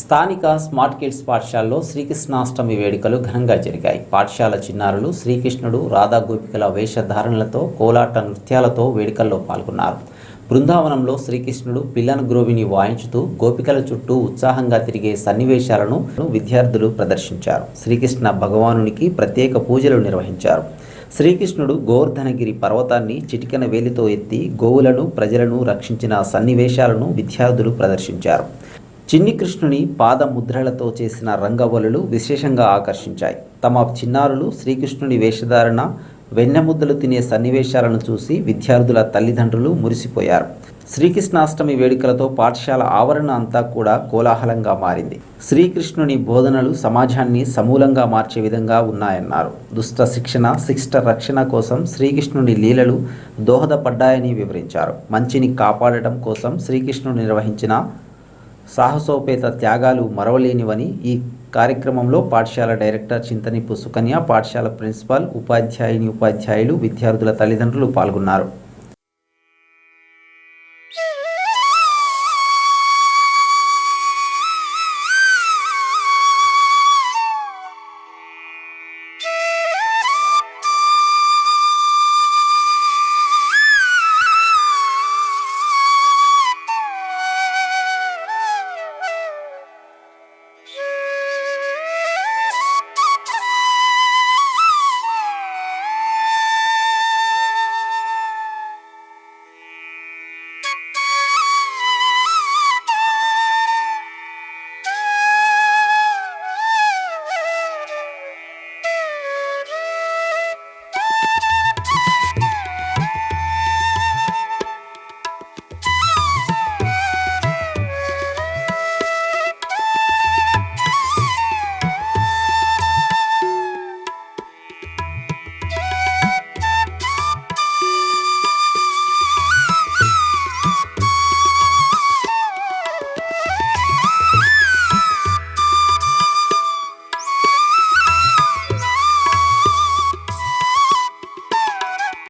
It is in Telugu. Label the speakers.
Speaker 1: స్థానిక స్మార్ట్ కిడ్స్ పాఠశాలలో శ్రీకృష్ణాష్టమి వేడుకలు ఘనంగా జరిగాయి. పాఠశాల చిన్నారులు శ్రీకృష్ణుడు రాధా గోపికల వేషధారణలతో కోలాట నృత్యాలతో వేడుకల్లో పాల్గొన్నారు. బృందావనంలో శ్రీకృష్ణుడు పిల్లన గ్రోవిని వాయించుతూ గోపికల చుట్టూ ఉత్సాహంగా తిరిగే సన్నివేశాలను విద్యార్థులు ప్రదర్శించారు. శ్రీకృష్ణ భగవానునికి ప్రత్యేక పూజలు నిర్వహించారు. శ్రీకృష్ణుడు గోవర్ధనగిరి పర్వతాన్ని చిటికెన వేలితో ఎత్తి గోవులను ప్రజలను రక్షించిన సన్నివేశాలను విద్యార్థులు ప్రదర్శించారు. చిన్ని కృష్ణుని పాదముద్రలతో చేసిన రంగవల్లులు విశేషంగా ఆకర్షించాయి. తమ చిన్నారులు శ్రీకృష్ణుని వేషధారణ వెన్నెముద్దలు తినే సన్నివేశాలను చూసి విద్యార్థుల తల్లిదండ్రులు మురిసిపోయారు. శ్రీకృష్ణాష్టమి వేడుకలతో పాఠశాల ఆవరణ అంతా కూడా కోలాహలంగా మారింది. శ్రీకృష్ణుని బోధనలు సమాజాన్ని సమూలంగా మార్చే విధంగా ఉన్నాయన్నారు. దుష్ట శిక్షణ శిష్ట రక్షణ కోసం శ్రీకృష్ణుని లీలలు దోహదపడ్డాయని వివరించారు. మంచిని కాపాడటం కోసం శ్రీకృష్ణుడు నిర్వహించిన సాహసోపేత త్యాగాలు మరవలేనివని ఈ కార్యక్రమంలో పాఠశాల డైరెక్టర్ చింతనిపు సుకన్య పాఠశాల ప్రిన్సిపాల్ ఉపాధ్యాయుని ఉపాధ్యాయులు విద్యార్థుల తల్లిదండ్రులు పాల్గొన్నారు.